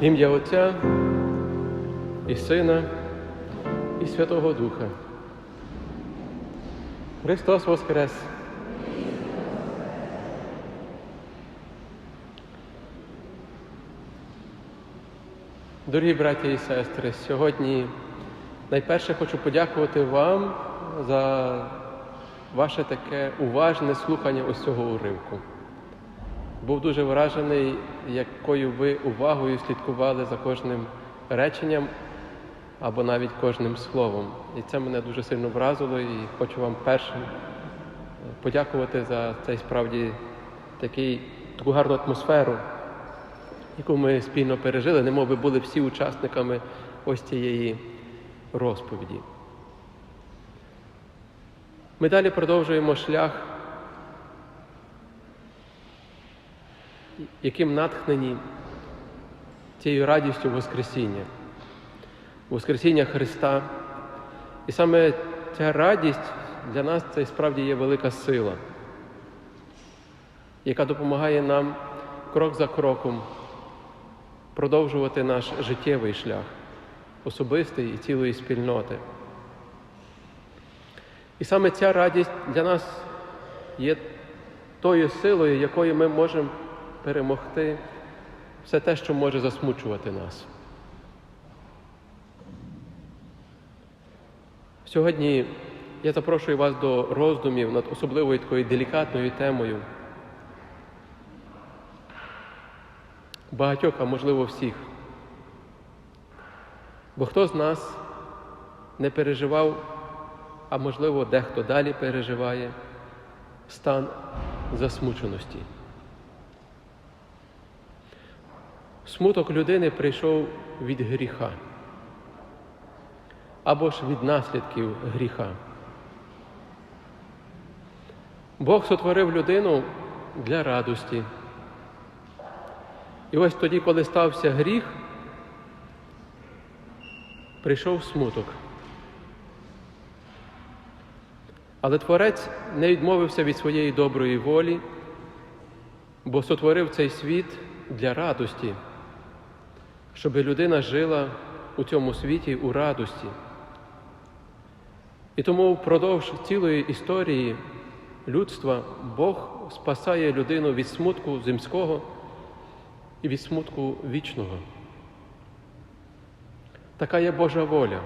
Ім'я Отця і Сина, і Святого Духа. Христос Воскрес! Дорогі браті і сестри, сьогодні найперше хочу подякувати вам за ваше таке уважне слухання ось цього уривку. Був дуже вражений, якою ви увагою слідкували за кожним реченням або навіть кожним словом. І це мене дуже сильно вразило і хочу вам першим подякувати за цей справді такий, таку гарну атмосферу, яку ми спільно пережили, немов би були всі учасниками ось цієї розповіді. Ми далі продовжуємо шлях, яким натхнені цією радістю Воскресіння, Воскресіння Христа. І саме ця радість для нас це справді є велика сила, яка допомагає нам крок за кроком продовжувати наш життєвий шлях, особистий і цілої спільноти. І саме ця радість для нас є тою силою, якою ми можемо перемогти все те, що може засмучувати нас. Сьогодні я запрошую вас до роздумів над особливою такою делікатною темою. Багатьох, а можливо всіх. Бо хто з нас не переживав, а можливо дехто далі переживає стан засмученості. Смуток людини прийшов від гріха або ж від наслідків гріха. Бог сотворив людину для радості. І ось тоді, коли стався гріх, прийшов смуток. Але Творець не відмовився від своєї доброї волі, бо сотворив цей світ для радості, щоб людина жила у цьому світі у радості. І тому впродовж цілої історії людства Бог спасає людину від смутку земського і від смутку вічного. Така є Божа воля,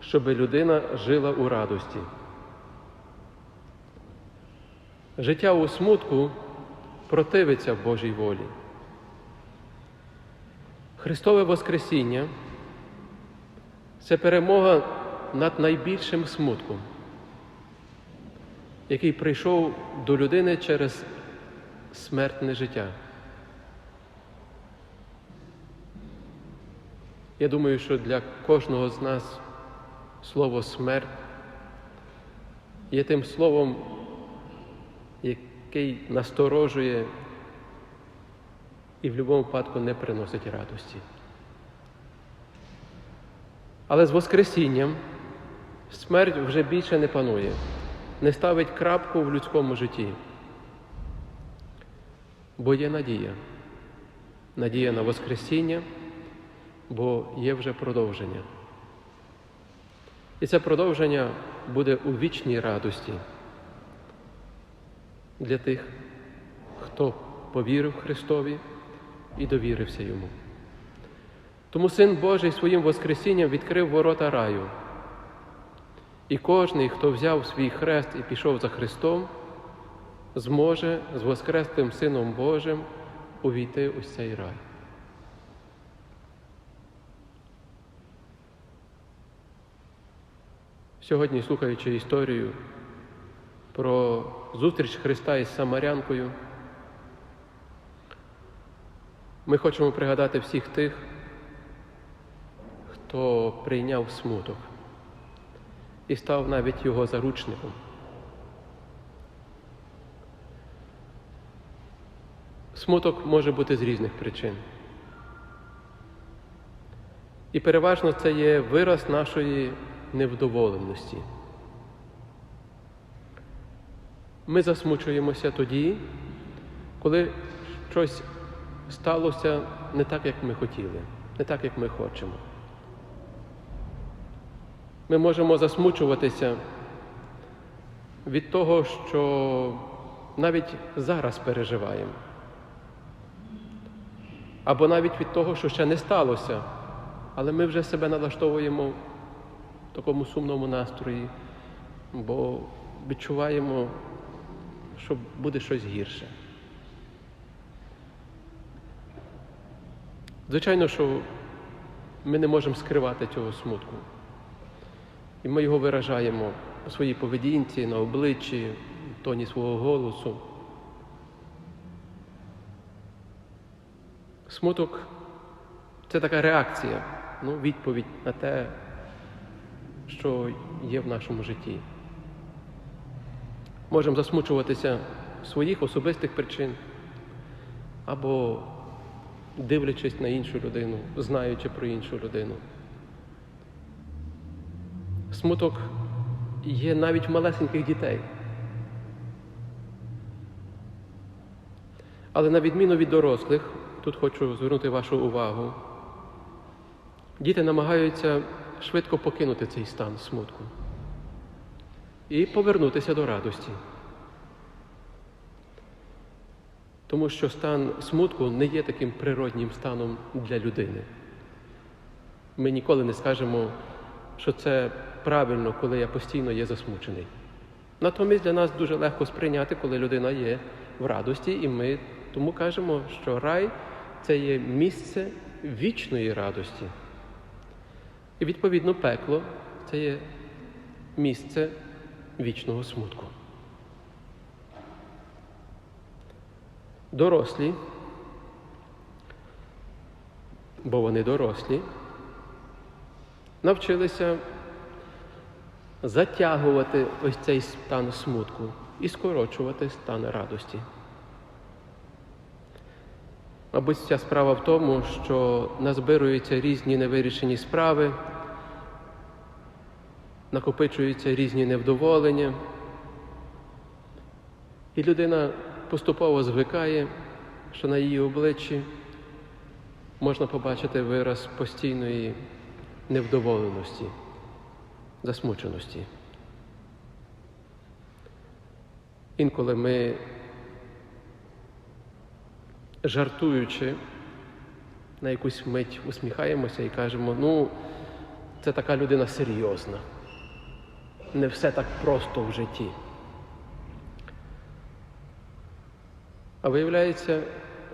щоб людина жила у радості. Життя у смутку противиться Божій волі. Христове Воскресіння це перемога над найбільшим смутком, який прийшов до людини через смертне життя. Я думаю, що для кожного з нас слово смерть є тим словом, який насторожує і в будь-якому випадку не приносить радості. Але з Воскресінням смерть вже більше не панує, не ставить крапку в людському житті. Бо є надія, надія на Воскресіння, бо є вже продовження. І це продовження буде у вічній радості для тих, хто повірив Христові і довірився йому. Тому Син Божий своїм Воскресінням відкрив ворота раю. І кожний, хто взяв свій хрест і пішов за Христом, зможе з Воскреслим Сином Божим увійти у цей рай. Сьогодні, слухаючи історію про зустріч Христа із Самарянкою, ми хочемо пригадати всіх тих, хто прийняв смуток і став навіть його заручником. Смуток може бути з різних причин. І переважно це є вираз нашої невдоволеності. Ми засмучуємося тоді, коли щось сталося не так, як ми хотіли, не так, як ми хочемо. Ми можемо засмучуватися від того, що навіть зараз переживаємо. Або навіть від того, що ще не сталося, але ми вже себе налаштовуємо в такому сумному настрої, бо відчуваємо, що буде щось гірше. Звичайно, що ми не можемо скривати цього смутку. І ми його виражаємо у своїй поведінці, на обличчі, в тоні свого голосу. Смуток це така реакція, ну, відповідь на те, що є в нашому житті. Можемо засмучуватися своїх особистих причин або дивлячись на іншу людину, знаючи про іншу людину. Смуток є навіть в малесеньких дітей. Але на відміну від дорослих, тут хочу звернути вашу увагу, діти намагаються швидко покинути цей стан смутку і повернутися до радості. Тому що стан смутку не є таким природнім станом для людини. Ми ніколи не скажемо, що це правильно, коли я постійно є засмучений. Натомість для нас дуже легко сприйняти, коли людина є в радості, і ми тому кажемо, що рай це є місце вічної радості. І відповідно пекло це є місце вічного смутку. Дорослі, бо вони дорослі, навчилися затягувати ось цей стан смутку і скорочувати стан радості. Мабуть, ця справа в тому, що назбируються різні невирішені справи, накопичуються різні невдоволення, і людина поступово звикає, що на її обличчі можна побачити вираз постійної невдоволеності, засмученості. Інколи ми, жартуючи, на якусь мить усміхаємося і кажемо, ну, це така людина серйозна. Не все так просто в житті. А виявляється,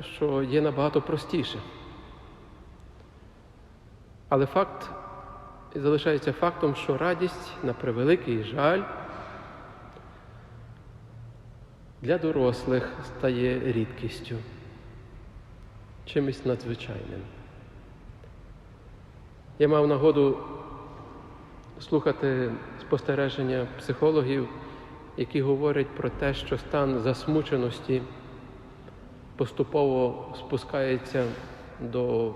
що є набагато простіше. Але факт залишається фактом, що радість на превеликий жаль для дорослих стає рідкістю, чимось надзвичайним. Я мав нагоду слухати спостереження психологів, які говорять про те, що стан засмученості поступово спускається до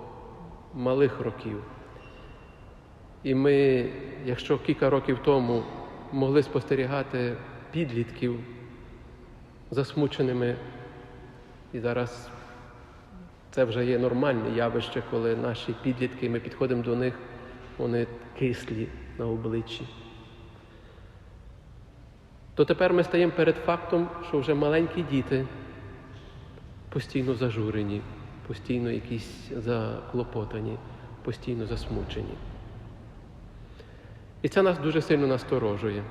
малих років. І ми, якщо кілька років тому могли спостерігати підлітків засмученими, і зараз це вже є нормальне явище, коли наші підлітки, ми підходимо до них, вони кислі на обличчі. То тепер ми стаємо перед фактом, що вже маленькі діти постійно зажурені, постійно якісь заклопотані, постійно засмучені. І це нас дуже сильно насторожує.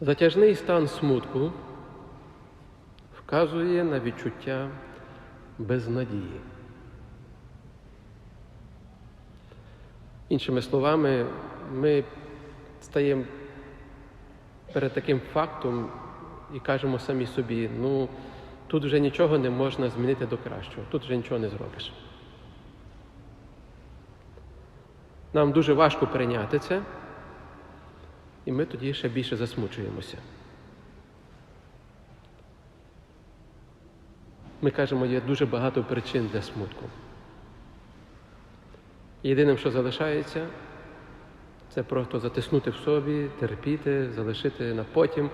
Затяжний стан смутку вказує на відчуття безнадії. Іншими словами, ми стаємо перед таким фактом і кажемо самі собі, ну, тут вже нічого не можна змінити до кращого, тут вже нічого не зробиш. Нам дуже важко прийняти це, і ми тоді ще більше засмучуємося. Ми кажемо, є дуже багато причин для смутку. Єдиним, що залишається, Це просто затиснути в собі, терпіти, залишити на потім.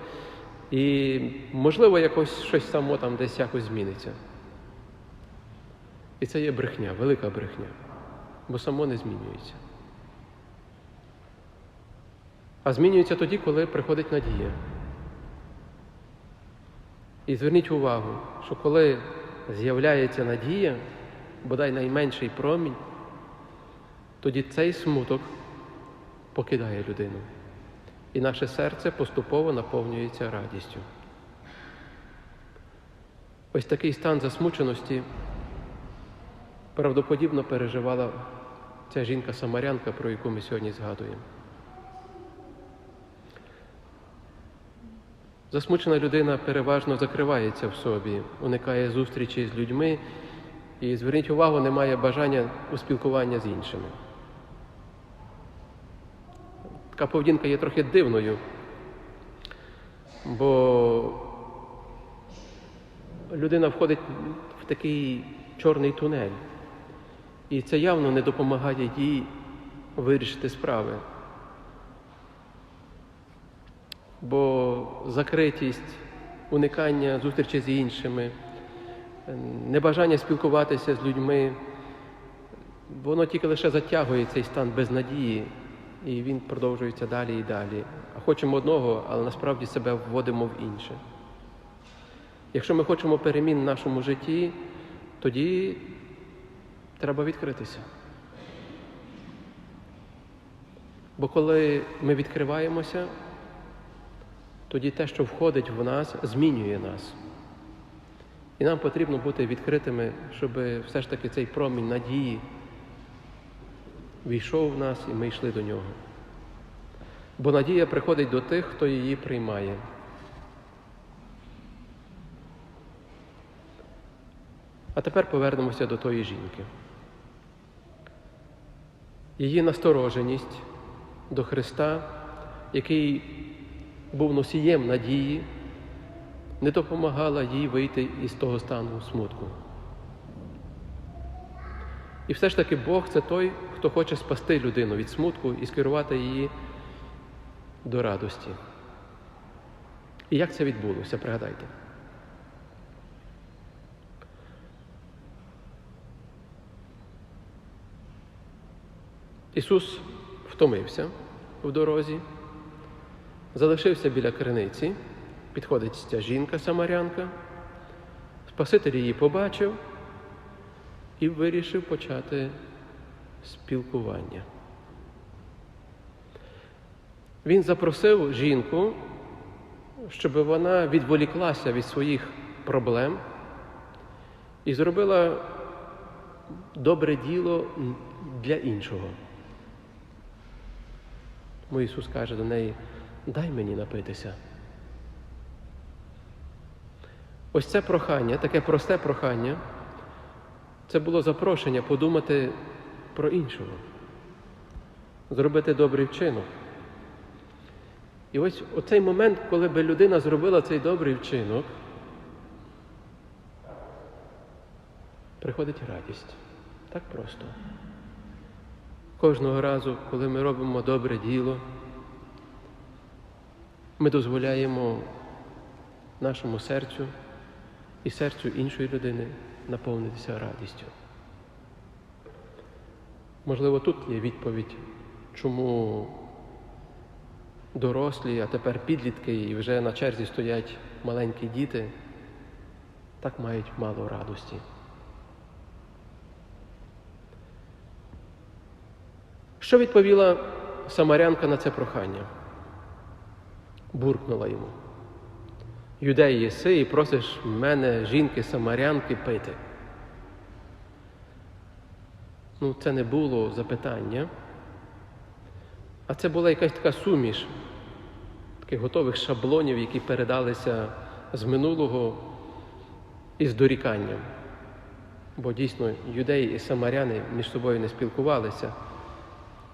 І, можливо, якось щось само там десь якось зміниться. І це є брехня, велика брехня, бо само не змінюється. А змінюється тоді, коли приходить надія. І зверніть увагу, що коли з'являється надія, бодай найменший промінь, тоді цей смуток покидає людину. І наше серце поступово наповнюється радістю. Ось такий стан засмученості правдоподібно переживала ця жінка-самарянка, про яку ми сьогодні згадуємо. Засмучена людина переважно закривається в собі, уникає зустрічі з людьми і, зверніть увагу, не має бажання у спілкування з іншими. Така поведінка є трохи дивною, бо людина входить в такий чорний тунель, і це явно не допомагає їй вирішити справи. Бо закритість, уникання зустрічі з іншими, небажання спілкуватися з людьми, воно тільки лише затягує цей стан безнадії, і він продовжується далі і далі. Хочемо одного, але насправді себе вводимо в інше. Якщо ми хочемо перемін в нашому житті, тоді треба відкритися. Бо коли ми відкриваємося, тоді те, що входить в нас, змінює нас. І нам потрібно бути відкритими, щоб все ж таки цей промінь надії війшов в нас і ми йшли до нього. Бо надія приходить до тих, хто її приймає. А тепер повернемося до тої жінки. Її настороженість до Христа, який був носієм надії, не допомагала їй вийти із того стану смутку. І все ж таки Бог це той, хто хоче спасти людину від смутку і скерувати її до радості. І як це відбулося, пригадайте. Ісус втомився в дорозі, залишився біля криниці, підходить ця жінка-самарянка, Спаситель її побачив і вирішив почати спілкування. Він запросив жінку, щоб вона відволіклася від своїх проблем і зробила добре діло для іншого. Тому Ісус каже до неї, дай мені напитися. Ось це прохання, таке просте прохання, це було запрошення подумати про іншого, зробити добрий вчинок. І ось оцей момент, коли би людина зробила цей добрий вчинок, приходить радість. Так просто. Кожного разу, коли ми робимо добре діло, ми дозволяємо нашому серцю і серцю іншої людини наповнитися радістю. Можливо, тут є відповідь, чому дорослі, а тепер підлітки і вже на черзі стоять маленькі діти, так мають мало радості. Що відповіла Самарянка на це прохання? Буркнула йому. Юдей єси і просиш мене, жінки, самарянки, пити. Ну, це не було запитання, а це була якась така суміш таких готових шаблонів, які передалися з минулого із доріканням. Бо дійсно юдеї і самаряни між собою не спілкувалися.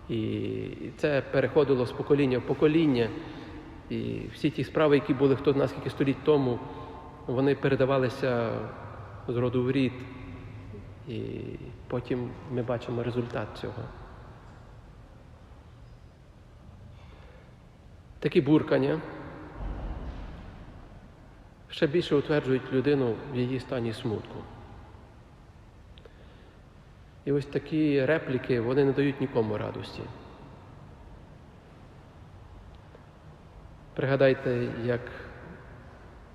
І це переходило з покоління в покоління. І всі ті справи, які були хто знає скільки століть тому, вони передавалися з роду в рід. І потім ми бачимо результат цього. Такі буркання ще більше утверджують людину в її стані смутку. І ось такі репліки вони не дають нікому радості. Пригадайте, як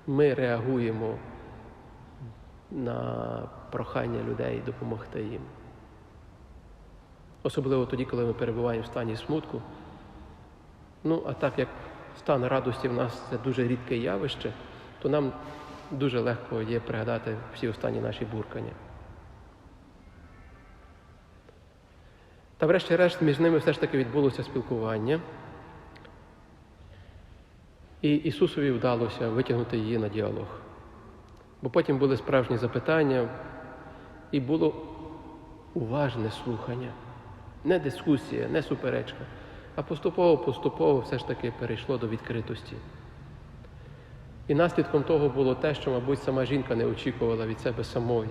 ми реагуємо на прохання людей допомогти їм. Особливо тоді, коли ми перебуваємо в стані смутку. Ну, а так як стан радості в нас це дуже рідке явище, то нам дуже легко є пригадати всі останні наші буркання. Та врешті-решт між ними все ж таки відбулося спілкування. І Ісусові вдалося витягнути її на діалог. Бо потім були справжні запитання, і було уважне слухання, не дискусія, не суперечка, а поступово-поступово все ж таки перейшло до відкритості. І наслідком того було те, що, мабуть, сама жінка не очікувала від себе самої.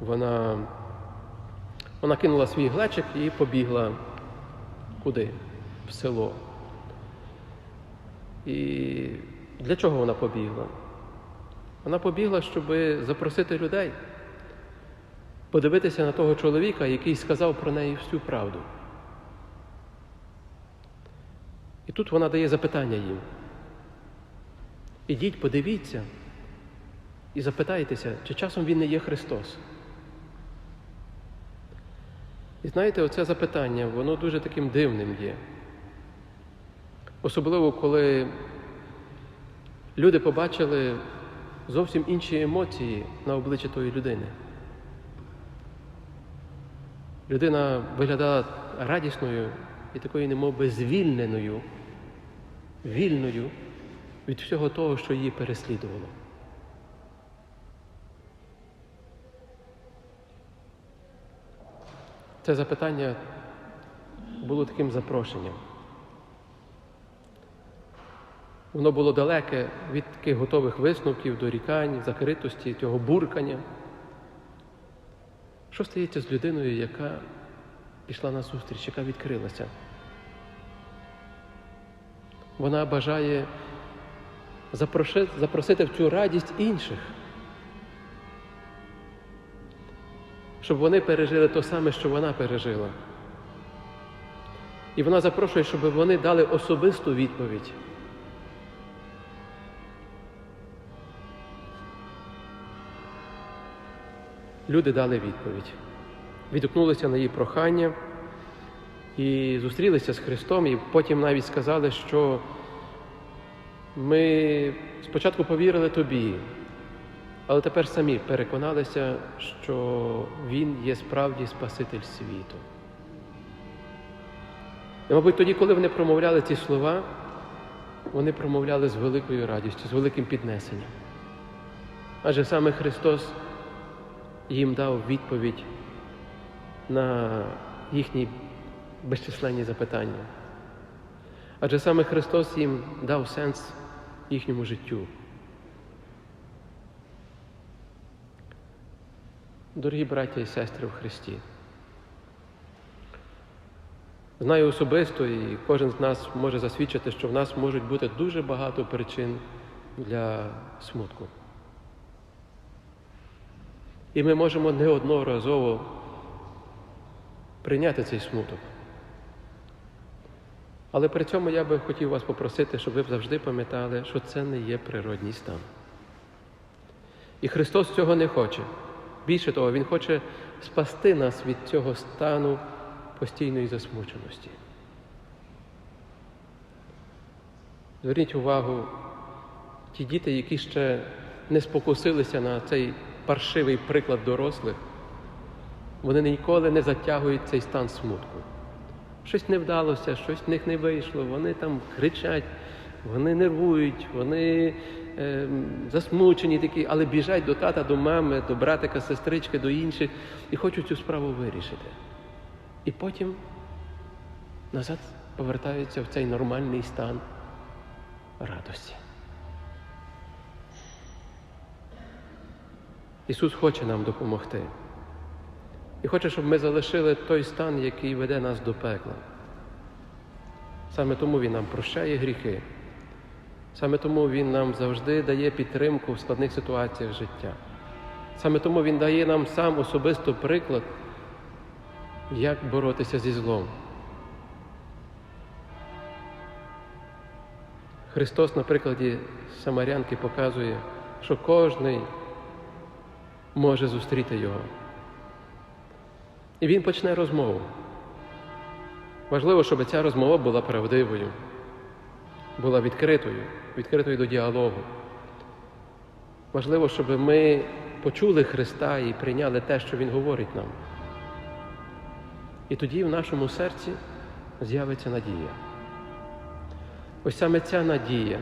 Вона, вона кинула свій глечик і побігла куди? В село. І для чого вона побігла? Вона побігла, щоб запросити людей, подивитися на того чоловіка, який сказав про неї всю правду. І тут вона дає запитання їм. Ідіть, подивіться і запитайтеся, чи часом він не є Христос. І знаєте, оце запитання, воно дуже таким дивним є. Особливо, коли люди побачили зовсім інші емоції на обличчі тої людини. Людина виглядала радісною і такою немовби звільненою, вільною від всього того, що її переслідувало. Це запитання було таким запрошенням. Воно було далеке від таких готових висновків, дорікань, закритості, цього буркання. Що стається з людиною, яка пішла на зустріч, яка відкрилася? Вона бажає запросити, в цю радість інших, щоб вони пережили те саме, що вона пережила. І вона запрошує, щоб вони дали особисту відповідь. Люди дали відповідь, відгукнулися на її прохання і зустрілися з Христом, і потім навіть сказали, що ми спочатку повірили тобі, але тепер самі переконалися, що Він є справді Спаситель світу. І, мабуть, тоді, коли вони промовляли ці слова, вони промовляли з великою радістю, з великим піднесенням. Адже саме Христос їм дав відповідь на їхні безчисленні запитання. Адже саме Христос їм дав сенс їхньому життю. Дорогі браття і сестри в Христі, знаю особисто, і кожен з нас може засвідчити, що в нас можуть бути дуже багато причин для смутку. І ми можемо неодноразово прийняти цей смуток. Але при цьому я би хотів вас попросити, щоб ви завжди пам'ятали, що це не є природній стан. І Христос цього не хоче. Більше того, Він хоче спасти нас від цього стану постійної засмученості. Зверніть увагу, ті діти, які ще не спокусилися на цей паршивий приклад дорослих, вони ніколи не затягують цей стан смутку. Щось не вдалося, щось в них не вийшло, вони там кричать, вони нервують, вони е, засмучені такі, але біжать до тата, до мами, до братика, сестрички, до інших і хочуть цю справу вирішити. І потім назад повертаються в цей нормальний стан радості. Ісус хоче нам допомогти. І хоче, щоб ми залишили той стан, який веде нас до пекла. Саме тому Він нам прощає гріхи. Саме тому Він нам завжди дає підтримку в складних ситуаціях життя. Саме тому Він дає нам сам особисто приклад, як боротися зі злом. Христос на прикладі Самарянки показує, що кожний може зустріти Його. І Він почне розмову. Важливо, щоб ця розмова була правдивою, була відкритою, відкритою до діалогу. Важливо, щоб ми почули Христа і прийняли те, що Він говорить нам. І тоді в нашому серці з'явиться надія. Ось саме ця надія.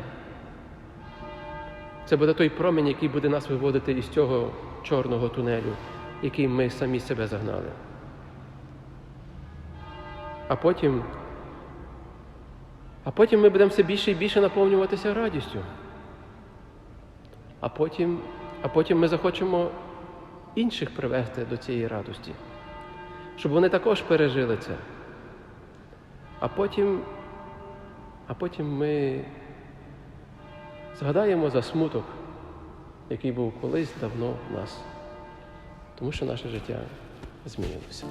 Це буде той промінь, який буде нас виводити із цього чорного тунелю, який ми самі себе загнали. А потім, а потім ми будемо все більше і більше наповнюватися радістю. А потім, а потім ми захочемо інших привести до цієї радості, щоб вони також пережили це. А потім, а потім ми згадаємо за смуток, який був колись давно в нас, тому що наше життя змінилося.